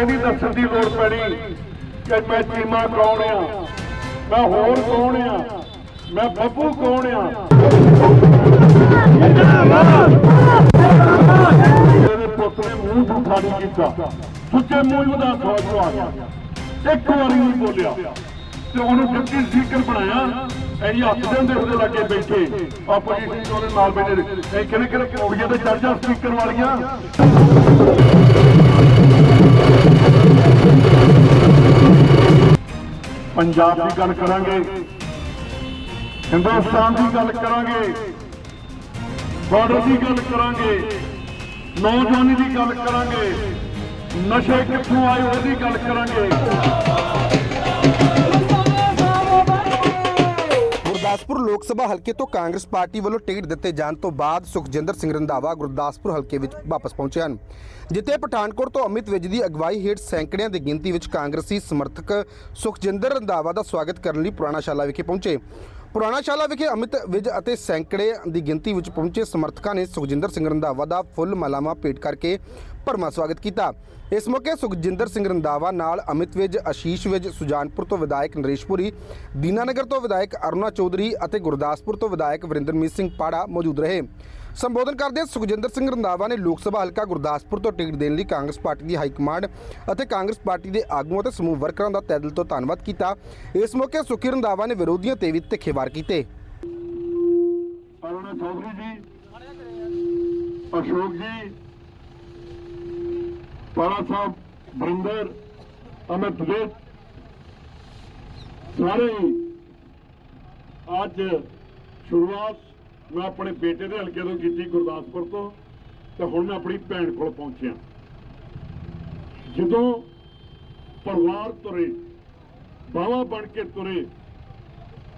ਇਹ ਨਹੀਂ ਦੱਸਣ ਦੀ ਲੋੜ ਪੈਣੀ ਕਿ ਮੈਂ ਚੀਮਾ ਕੌਣ ਆ? ਮੈਂ ਹੋਰ ਕੌਣ ਆ? ਮੈਂ ਬੱਬੂ ਕੌਣ ਆ? ਮੇਰੇ ਪੁੱਤ ਨੇ ਮੂੰਹ ਝੂਠਾ ਨਹੀਂ ਕੀਤਾ। ਸੁੱਚੇ ਮੂੰਹ ਹੀ ਵਿਧਾਨ ਆ ਗਿਆ। ਇੱਕ ਵਾਰੀ ਨਹੀਂ ਬੋਲਿਆ। ਤੇ ਉਹਨੂੰ ਡਿਪਟੀ ਸਪੀਕਰ ਬਣਾਇਆ। ਐਂ ਹੱਥ ਦੇ ਹੁੰਦੇ ਉਹਦੇ ਲਾਗੇ ਬੈਠੇ। ਆਪੋਜੀਸ਼ਨ ਚ ਉਹਦੇ ਨਾਲ ਬੈਠੇ ਐ ਕਿਹਨੇ ਕਿਹਨੇ ਪੌੜੀਆਂ ਤੇ ਚੜ ਜਾ ਸਪੀਕਰ ਵਾਲੀਆਂ? ਪੰਜਾਬ ਦੀ ਗੱਲ ਕਰਾਂਗੇ। ਹਿੰਦੁਸਤਾਨ ਦੀ ਗੱਲ ਕਰਾਂਗੇ। ਬਾਰਡਰ ਦੀ ਗੱਲ ਕਰਾਂਗੇ। ਨੌਜਵਾਨੀ ਦੀ ਗੱਲ ਕਰਾਂਗੇ। ਨਸ਼ੇ ਕਿੱਥੋਂ ਆਏ ਉਹਦੀ ਗੱਲ ਕਰਾਂਗੇ। ਗੁਰਦਾਸਪੁਰ ਲੋਕ ਸਭਾ ਹਲਕੇ ਤੋਂ ਕਾਂਗਰਸ ਪਾਰਟੀ ਵੱਲੋਂ ਟਿਕਟ ਦਿੱਤੇ ਜਾਣ ਤੋਂ ਬਾਅਦ ਸੁਖਜਿੰਦਰ ਸਿੰਘ ਰੰਧਾਵਾ ਗੁਰਦਾਸਪੁਰ ਹਲਕੇ ਵਿੱਚ ਵਾਪਸ ਪਹੁੰਚੇ ਹਨ। ਜਿੱਥੇ ਪਠਾਨਕੋਟ ਤੋਂ ਅਮਿਤ ਵਿਜ ਦੀ ਅਗਵਾਈ ਹੇਠ ਸੈਂਕੜਿਆਂ ਦੀ ਗਿਣਤੀ ਵਿੱਚ ਕਾਂਗਰਸੀ ਸਮਰਥਕ ਸੁਖਜਿੰਦਰ ਰੰਧਾਵਾ ਦਾ ਸਵਾਗਤ ਕਰਨ ਲਈ ਪੁਰਾਣਾ ਸ਼ਾਲਾ ਵਿਖੇ ਪਹੁੰਚੇ। ਪੁਰਾਣਾ ਸ਼ਾਲਾ ਵਿਖੇ ਅਮਿਤ ਵਿਜ ਅਤੇ ਸੈਂਕੜੇ ਦੀ ਗਿਣਤੀ ਵਿੱਚ ਪਹੁੰਚੇ ਸਮਰਥਕਾਂ ਨੇ ਸੁਖਜਿੰਦਰ ਸਿੰਘ ਰੰਧਾਵਾ ਦਾ ਫੁੱਲ ਮਾਲਾਵਾਂ ਭੇਟ ਕਰਕੇ ਭਰਮਾ ਸਵਾਗਤ ਕੀਤਾ। ਇਸ ਮੌਕੇ ਸੁਖਜਿੰਦਰ ਸਿੰਘ ਰੰਧਾਵਾ ਨਾਲ ਅਮਿਤ ਵਿਜ ਆਸ਼ੀਸ਼ ਵਿਜ, ਸੁਜਾਨਪੁਰ ਤੋਂ ਵਿਧਾਇਕ ਨਰੇਸ਼ਪੁਰੀ ਦੀਨਾਨਗਰ ਤੋਂ ਵਿਧਾਇਕ ਅਰੁਣਾ ਚੌਧਰੀ ਅਤੇ ਗੁਰਦਾਸਪੁਰ ਤੋਂ ਵਿਧਾਇਕ ਵਰਿੰਦਰਮੀਤ ਸਿੰਘ ਪਾੜਾ ਮੌਜੂਦ ਰਹੇ। ਸੰਬੋਧਨ ਕਰਦੇ ਸੁਖਜਿੰਦਰ ਸਿੰਘ ਰੰਧਾਵਾ ਨੇ ਲੋਕ ਸਭਾ ਹਲਕਾ ਗੁਰਦਾਸਪੁਰ ਤੋਂ ਟਿਕਟ ਦੇਣ ਲਈ ਕਾਂਗਰਸ ਪਾਰਟੀ ਦੀ ਹਾਈ ਕਮਾਂਡ ਅਤੇ ਕਾਂਗਰਸ ਪਾਰਟੀ ਦੇ ਆਗੂਆਂ ਅਤੇ ਸਮੂਹ ਵਰਕਰਾਂ ਦਾ ਤਹਿ ਦਿਲ ਤੋਂ ਧੰਨਵਾਦ ਕੀਤਾ। ਇਸ ਮੌਕੇ ਸੁਖੀ ਰੰਧਾਵਾ ਨੇ ਵਿਰੋਧੀਆਂ ਤੇ ਵੀ ਤਿੱਖੇਵਾਰ ਕੀਤੇ। ਅਰੁਣਾ ਚੌਧਰੀ ਜੀ, ਅਸ਼ੋਕ ਜੀ ਪਾਰਾ ਸਾਹਿਬ, ਬਰਿੰਦਰ, ਅਮਿਤ ਵਿਜ ਸਾਰੇ ਹੀ ਅੱਜ ਸ਼ੁਰੂਆਤ ਮੈਂ ਆਪਣੇ ਬੇਟੇ ਦੇ ਹਲਕੇ ਤੋਂ ਕੀਤੀ ਗੁਰਦਾਸਪੁਰ ਤੋਂ ਤੇ ਹੁਣ ਮੈਂ ਆਪਣੀ ਭੈਣ ਕੋਲ ਪਹੁੰਚਿਆ। ਜਦੋਂ ਪਰਿਵਾਰ ਤੁਰੇ, ਬਾਵਾ ਬਣ ਕੇ ਤੁਰੇ,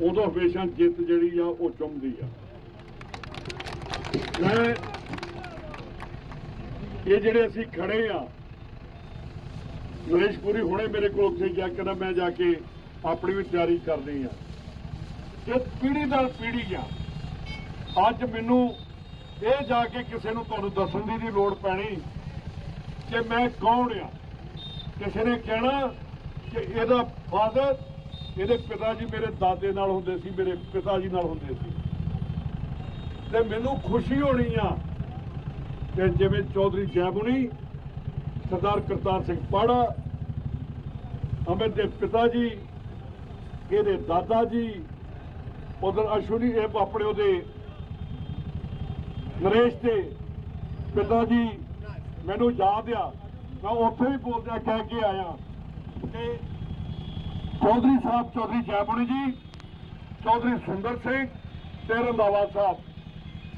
ਉਦੋਂ ਹਮੇਸ਼ਾ ਜਿੱਤ ਜਿਹੜੀ ਆ ਉਹ ਚੁੰਮਦੀ ਆ। ਮੈਂ ਇਹ ਜਿਹੜੇ ਅਸੀਂ ਖੜੇ ਆ ਨਰੇਸ਼ ਪੁਰੀ ਹੁਣੇ ਮੇਰੇ ਕੋਲ ਉੱਥੇ ਜਾ ਕੇ ਨਾ ਮੈਂ ਜਾ ਕੇ ਆਪਣੀ ਵੀ ਤਿਆਰੀ ਕਰਨੀ ਆ। ਇਹ ਪੀੜੀ ਨਾਲ ਪੀੜੀ ਆ। ਅੱਜ ਮੈਨੂੰ ਇਹ ਜਾ ਕੇ ਕਿਸੇ ਨੂੰ ਤੁਹਾਨੂੰ ਦੱਸਣ ਦੀ ਨਹੀਂ ਲੋੜ ਪੈਣੀ ਕਿ ਮੈਂ ਕੌਣ ਆ। ਕਿਸੇ ਨੇ ਕਹਿਣਾ ਕਿ ਇਹਦਾ ਫਾਦਰ, ਇਹਦੇ ਪਿਤਾ ਜੀ ਮੇਰੇ ਦਾਦੇ ਨਾਲ ਹੁੰਦੇ ਸੀ, ਮੇਰੇ ਪਿਤਾ ਜੀ ਨਾਲ ਹੁੰਦੇ ਸੀ। ਤੇ ਮੈਨੂੰ ਖੁਸ਼ੀ ਹੋਣੀ ਆ ਕਿ ਜਿਵੇਂ ਚੌਧਰੀ ਜੈਬੁਣੀ ਸਰਦਾਰ ਕਰਤਾਰ ਸਿੰਘ ਪਾੜਾ ਅਮਿਤ ਦੇ ਪਿਤਾ ਜੀ, ਇਹਦੇ ਦਾਦਾ ਜੀ, ਉਧਰ ਅਸ਼ਵਨੀ ਇਹ ਆਪਣੇ ਉਹਦੇ ਨਰੇਸ਼ ਦੇ ਪਿਤਾ ਜੀ, ਮੈਨੂੰ ਯਾਦ ਆ, ਮੈਂ ਉੱਥੇ ਵੀ ਬੋਲਦਿਆਂ ਕਹਿ ਕੇ ਆਇਆ। ਕਿ ਚੌਧਰੀ ਸਾਹਿਬ, ਚੌਧਰੀ ਜੈਬੁਣੀ ਜੀ, ਚੌਧਰੀ ਸੁੰਦਰ ਸਿੰਘ ਤੇ ਰੰਧਾਵਾ ਸਾਹਿਬ।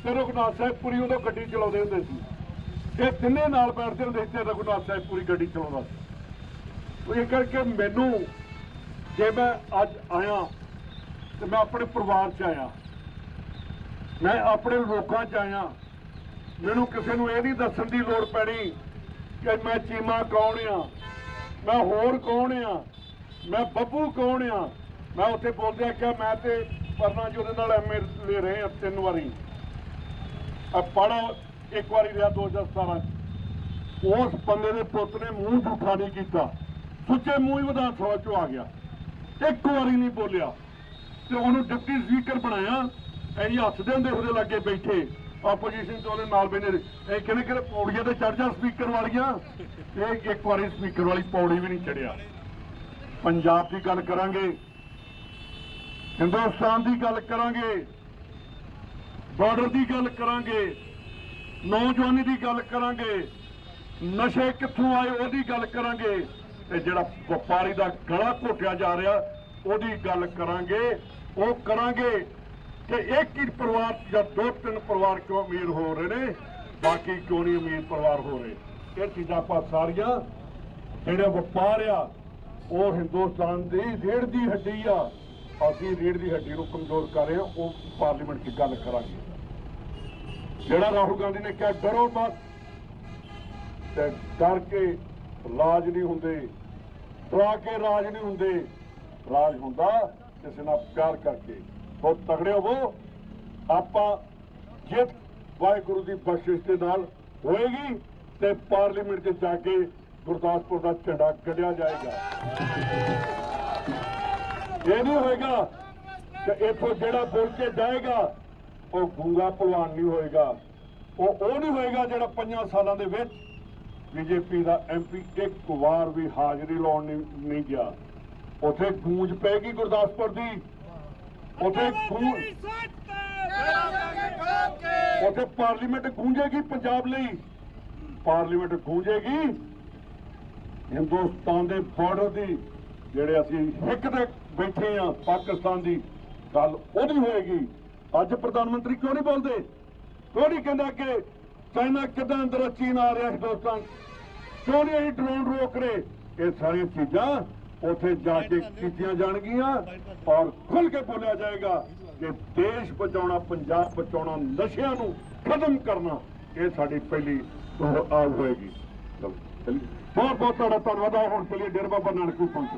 ਤੇ ਰਘੁਨਾਥ ਸਾਹਿਬ ਪੁਰੀ ਉਦੋਂ ਗੱਡੀ ਚਲਾਉਂਦੇ ਹੁੰਦੇ ਸੀ। ਇਹ ਤਿੰਨੇ ਨਾਲ ਬੈਠਦੇ ਹੁੰਦੇ ਸੀ ਰਘੁਨਾਥ ਸਾਹਿਬ ਪੂਰੀ ਗੱਡੀ ਚਲਾਉਂਦਾ ਸੀ। ਉਹ ਇਹ ਕਰਕੇ ਮੈਨੂੰ ਜੇ ਮੈਂ ਅੱਜ ਆਇਆ ਤੇ ਮੈਂ ਆਪਣੇ ਪਰਿਵਾਰ 'ਚ ਆਇਆ, ਮੈਂ ਆਪਣੇ ਲੋਕਾਂ 'ਚ ਆਇਆ, ਮੈਨੂੰ ਕਿਸੇ ਨੂੰ ਇਹ ਨਹੀਂ ਦੱਸਣ ਦੀ ਲੋੜ ਪੈਣੀ ਕਿ ਮੈਂ ਚੀਮਾ ਕੌਣ ਆ, ਮੈਂ ਹੋਰ ਕੌਣ ਆ, ਮੈਂ ਬੱਬੂ ਕੌਣ ਆ। ਮੈਂ ਉੱਥੇ ਬੋਲਦਿਆ ਕਿ ਮੈਂ ਤੇ ਪਰਨਾ ਜੀ ਉਹਦੇ ਨਾਲ ਐਮਐਲਏ ਰਹੇ ਆ ਤਿੰਨ ਵਾਰੀ। ਆ ਪੜਾ ਇੱਕ ਵਾਰੀ ਰਿਹਾ 2017 ਚ। ਉਸ ਬੰਦੇ ਦੇ ਪੁੱਤ ਨੇ ਮੂੰਹ ਝੂਠਾ ਨਹੀਂ ਕੀਤਾ। ਸੁੱਚੇ ਮੂੰਹ ਹੀ ਵਿਧਾਨ ਸਭਾ ਚੋਂ ਆ ਗਿਆ। ਇੱਕ ਵਾਰੀ ਨਹੀਂ ਬੋਲਿਆ। ਤੇ ਉਹਨੂੰ ਡਿਪਟੀ ਸਪੀਕਰ ਬਣਾਇਆ। ਐਂ ਹੱਥ ਦੇ ਹੁੰਦੇ ਉਹਦੇ ਲਾਗੇ ਬੈਠੇ। ਆਪੋਜੀਸ਼ਨ ਚ ਉਹਦੇ ਨਾਲ ਬੈਠੇ। ਇਹ ਕਿਹਨੇ ਕਿਹਨੇ ਪੌੜੀਆਂ ਤੇ ਚੜ ਜਾ ਸਪੀਕਰ ਵਾਲੀਆਂ? ਇਹ ਇੱਕ ਵਾਰੀ ਸਪੀਕਰ ਵਾਲੀ ਪੌੜੀ ਵੀ ਨਹੀਂ ਚੜਿਆ ਪੰਜਾਬ ਦੀ ਗੱਲ ਕਰਾਂਗੇ। ਹਿੰਦੁਸਤਾਨ ਦੀ ਗੱਲ ਕਰਾਂਗੇ। ਬਾਰਡਰ ਦੀ ਗੱਲ ਕਰਾਂਗੇ। ਨੌਜਵਾਨੀ ਦੀ ਗੱਲ ਕਰਾਂਗੇ, ਨਸ਼ੇ ਕਿੱਥੋਂ ਆਏ ਉਹਦੀ ਗੱਲ ਕਰਾਂਗੇ, ਤੇ ਜਿਹੜਾ ਵਪਾਰੀ ਦਾ ਗਲਾ ਘੋਟਿਆ ਜਾ ਰਿਹਾ, ਉਹਦੀ ਗੱਲ ਕਰਾਂਗੇ, ਉਹ ਕਰਾਂਗੇ ਕਿ ਇੱਕ ਹੀ ਪਰਿਵਾਰ ਜਾਂ ਦੋ ਤਿੰਨ ਪਰਿਵਾਰ ਕਿਉਂ ਅਮੀਰ ਹੋ ਰਹੇ ਨੇ, ਬਾਕੀ ਕਿਉਂ ਨਹੀਂ ਅਮੀਰ ਪਰਿਵਾਰ ਹੋ ਰਹੇ? ਇਹ ਚੀਜ਼ਾਂ ਆਪਾਂ ਸਾਰੀਆਂ, ਜਿਹੜੇ ਵਪਾਰ ਆ, ਉਹ ਹਿੰਦੁਸਤਾਨ ਦੀ ਰੀੜ ਦੀ ਹੱਡੀ ਆ, ਅਸੀਂ ਰੀੜ ਦੀ ਹੱਡੀ ਨੂੰ ਕਮਜ਼ੋਰ ਕਰ ਰਹੇ ਹਾਂ, ਉਹ ਪਾਰਲੀਮੈਂਟ 'ਚ ਗੱਲ ਕਰਾਂਗੇ। ਜਿਹੜਾ ਰਾਹੁਲ ਗਾਂਧੀ ਨੇ ਕਿਹਾ, ਡਰੋ ਮਤ। ਤੇ ਡਰ ਕੇ ਰਾਜ ਨਹੀਂ ਹੁੰਦੇ, ਡਰਾ ਕੇ ਰਾਜ ਨਹੀਂ ਹੁੰਦੇ। ਰਾਜ ਹੁੰਦਾ ਕਿਸੇ ਨਾਲ ਪਿਆਰ ਕਰਕੇ। ਬਹੁਤ ਤਗੜੇ ਹੋਵੋ ਆਪਾਂ ਜਿੱਤ ਵਾਹਿਗੁਰੂ ਦੀ ਬਖਸ਼ਿਸ਼ ਦੇ ਨਾਲ ਹੋਏਗੀ ਤੇ ਪਾਰਲੀਮੈਂਟ 'ਚ ਜਾ ਕੇ ਗੁਰਦਾਸਪੁਰ ਦਾ ਝੰਡਾ ਕੱਢਿਆ ਜਾਏਗਾ। ਇਹ ਨਹੀਂ ਹੋਏਗਾ ਕਿ ਇੱਥੋਂ ਜਿਹੜਾ ਬੋਲ ਕੇ ਜਾਏਗਾ ਉਹ ਗੂੰਗਾ ਭਲਵਾਨ ਨਹੀਂ ਹੋਏਗਾ। ਉਹ ਉਹ ਨਹੀਂ ਹੋਏਗਾ ਜਿਹੜਾ ਪੰਜਾਂ ਸਾਲਾਂ ਦੇ ਵਿੱਚ ਬੀਜੇਪੀ ਦਾ ਐਮਪੀ ਇੱਕ ਵਾਰ ਵੀ ਹਾਜ਼ਰੀ ਲਾਉਣ ਨਹੀਂ ਗਿਆ। ਉਥੇ ਗੂੰਜ ਪੈਗੀ ਗੁਰਦਾਸਪੁਰ ਦੀ। ਉਥੇ ਗੂੰਜ ਉਥੇ ਪਾਰਲੀਮੈਂਟ ਗੂੰਜੇਗੀ ਪੰਜਾਬ ਲਈ। ਪਾਰਲੀਮੈਂਟ ਗੂੰਜੇਗੀ ਹਿੰਦੁਸਤਾਨ ਦੇ ਬਾਰਡਰ ਦੀ ਜਿਹੜੇ ਅਸੀਂ ਹਿੱਕ ਤੇ ਬੈਠੇ ਆ ਪਾਕਿਸਤਾਨ ਦੀ। ਗੱਲ ਉਹਦੀ ਹੋਏਗੀ। ਅੱਜ ਪ੍ਰਧਾਨ ਮੰਤਰੀ ਕਿਉਂ ਨਹੀਂ ਬੋਲਦੇ? ਕਿਉਂ ਨਹੀਂ ਕਹਿੰਦਾ ਕਿ ਚਾਈਨਾ ਕਿਦਾਂ ਅੰਦਰ ਚੀਨ ਆ ਰਿਹਾ ਹਿੰਦੁਸਤਾਨ ਕਿਉਂ ਨਹੀਂ ਅਸੀਂ ਡਰੋਨ ਰੋਕ ਰਹੇ? ਇਹ ਸਾਰੀਆਂ ਚੀਜ਼ਾਂ ਉੱਥੇ ਜਾ ਕੇ ਕੀਤੀਆਂ ਜਾਣਗੀਆਂ ਔਰ ਖੁੱਲ ਕੇ ਬੋਲਿਆ ਜਾਏਗਾ ਕਿ ਦੇਸ਼ ਬਚਾਉਣਾ ਪੰਜਾਬ ਬਚਾਉਣਾ ਨਸ਼ਿਆਂ ਨੂੰ ਖਤਮ ਕਰਨਾ ਇਹ ਸਾਡੀ ਪਹਿਲੀ ਆਹ ਹੋਏਗੀ। ਬਹੁਤ ਬਹੁਤ ਤੁਹਾਡਾ ਧੰਨਵਾਦ। ਹੁਣ ਚਲਿਏ ਡੇਰਾ ਬਾਬਾ ਨਾਨਕ ਨੂੰ ਪਹੁੰਚਣਾ।